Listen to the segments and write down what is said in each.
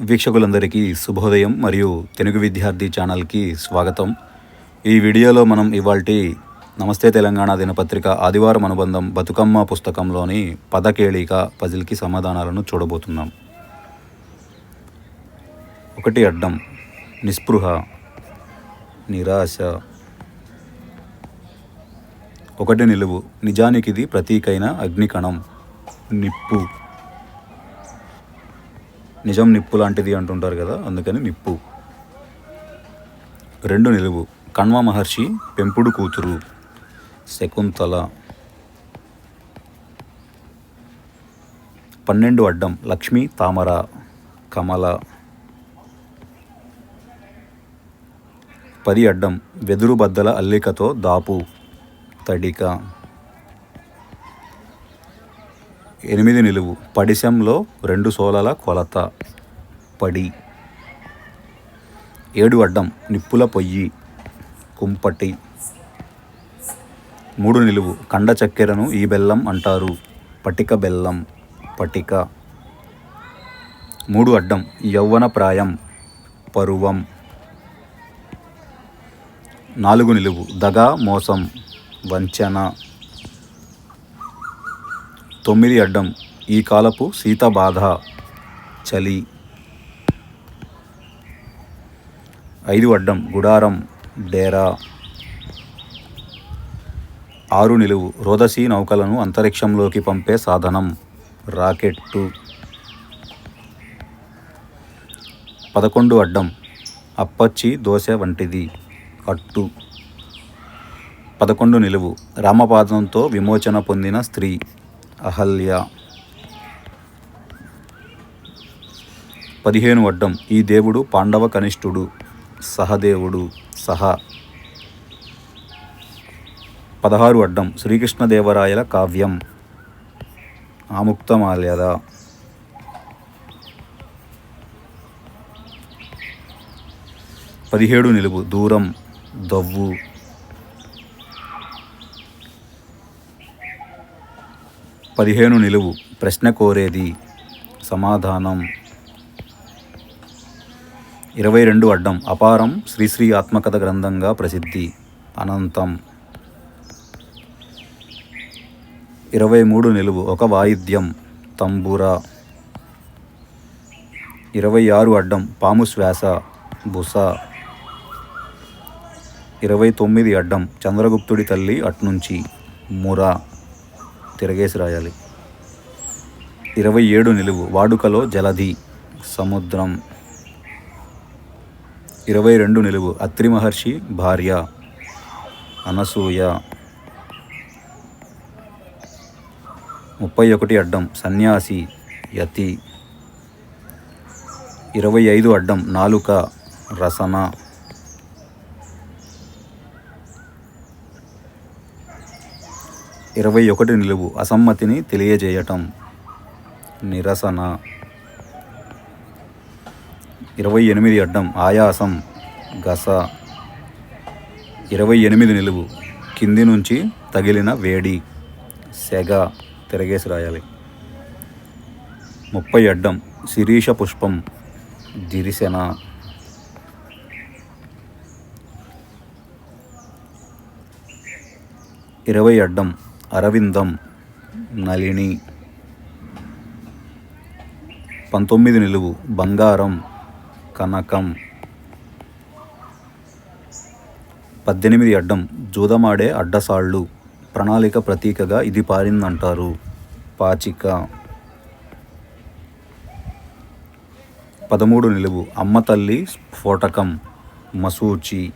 వీక్షకులందరికీ శుభోదయం మరియు తెలుగు విద్యార్థి ఛానల్కి స్వాగతం. ఈ వీడియోలో మనం ఇవాల్టి నమస్తే తెలంగాణ దినపత్రిక ఆదివారం అనుబంధం బతుకమ్మ పుస్తకంలోని పదకేళిక పజిల్కి సమాధానాలను చూడబోతున్నాం. ఒకటి అడ్డం నిస్పృహ నిరాశ. ఒకటి నిలువు నిజానికిది ప్రతీకైన అగ్నికణం నిప్పు. నిజం నిప్పు లాంటిది అంటుంటారు కదా అందుకని నిప్పు. రెండు నిలువు. కణ్వ మహర్షి పెంపుడు కూతురు. శకుంతల. పన్నెండు అడ్డం. లక్ష్మి తామర కమల. పది అడ్డం. వెదురు బద్దల అల్లికతో దాపు. తడిక. ఎనిమిది నిలువు. పడిశంలో రెండు సోలల కొలత. పడి. ఏడు అడ్డం. నిప్పుల పొయ్యి. కుంపటి. మూడు నిలువు. కండ చక్కెరను ఈ బెల్లం అంటారు. పటిక బెల్లం. పటిక. మూడు అడ్డం. యౌవన ప్రాయం. పరువం. నాలుగు నిలువు. దగా మోసం. వంచన. తొమ్మిది అడ్డం. ఈ కాలపు శీత బాధ చలి. ఐదు అడ్డం. గుడారం డేరా. ఆరు నిలువు. రోదసీ నౌకలను అంతరిక్షంలోకి పంపే సాధనం. రాకెట్టు. పదకొండు అడ్డం. అప్పచ్చి దోశ వంటిది. కట్టు. పదకొండు నిలువు. రామపాదంతో విమోచన పొందిన స్త్రీ. అహల్య. పదిహేను అడ్డం ఈ దేవుడు పాండవ కనిష్ఠుడు సహదేవుడు సహ. పదహారు అడ్డం శ్రీకృష్ణదేవరాయల కావ్యం. ఆముక్తమాల్యద. పదిహేడు నిలువు. దూరం. దవ్వు. పదిహేను నిలువు. ప్రశ్న కోరేది సమాధానం. ఇరవై రెండు అడ్డం. అపారం శ్రీశ్రీ ఆత్మకథ గ్రంథంగా ప్రసిద్ధి. అనంతం. ఇరవై మూడు నిలువు. ఒక వాయిద్యం. తంబురా. ఇరవై ఆరు అడ్డం. పాము శ్వాస. బుస. ఇరవై తొమ్మిది అడ్డం. చంద్రగుప్తుడి తల్లి అట్నుంచి. మురా. తిరగేసి రాయాలి. ఇరవై ఏడు నిలువు వాడుకలో జలధి సముద్రం. ఇరవై రెండు నిలువు అత్రి మహర్షి భార్య అనసూయ. ముప్పై ఒకటి అడ్డం సన్యాసి యతి. ఇరవై ఐదు అడ్డం నాలుక రసన. ఇరవై ఒకటి నిలువు అసమ్మతిని తెలియజేయటం. నిరసన. ఇరవై ఎనిమిది అడ్డం ఆయాసం. గస. ఇరవై ఎనిమిది నిలువు కింది నుంచి తగిలిన వేడి. సెగ తిరగేసి రాయాలి. ముప్పై అడ్డం శిరీష పుష్పం. దిరిశన ఇరవై అడ్డం అరవిందం నళిని. పంతొమ్మిది నిలువు బంగారం కనకం. పద్దెనిమిది అడ్డం జూదమాడే అడ్డసాళ్ళు. ప్రణాళిక ప్రతీకగా ఇది పారిందంటారు. పాచిక. పదమూడు నిలువు అమ్మ తల్లి స్ఫోటకం మసూచి.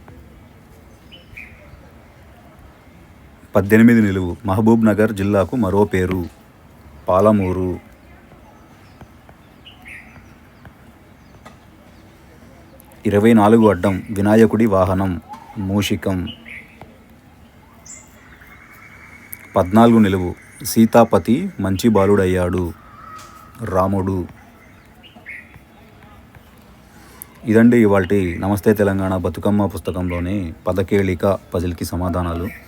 పద్దెనిమిది నిలువు మహబూబ్ నగర్ జిల్లాకు మరో పేరు పాలమూరు. ఇరవై నాలుగు అడ్డం వినాయకుడి వాహనం మూషికం. పద్నాలుగు నిలువు సీతాపతి మంచి బాలుడయ్యాడు రాముడు. ఇదండి ఇవాళ నమస్తే తెలంగాణ బతుకమ్మ పుస్తకంలోని పదకేళిక పజిల్కి సమాధానాలు.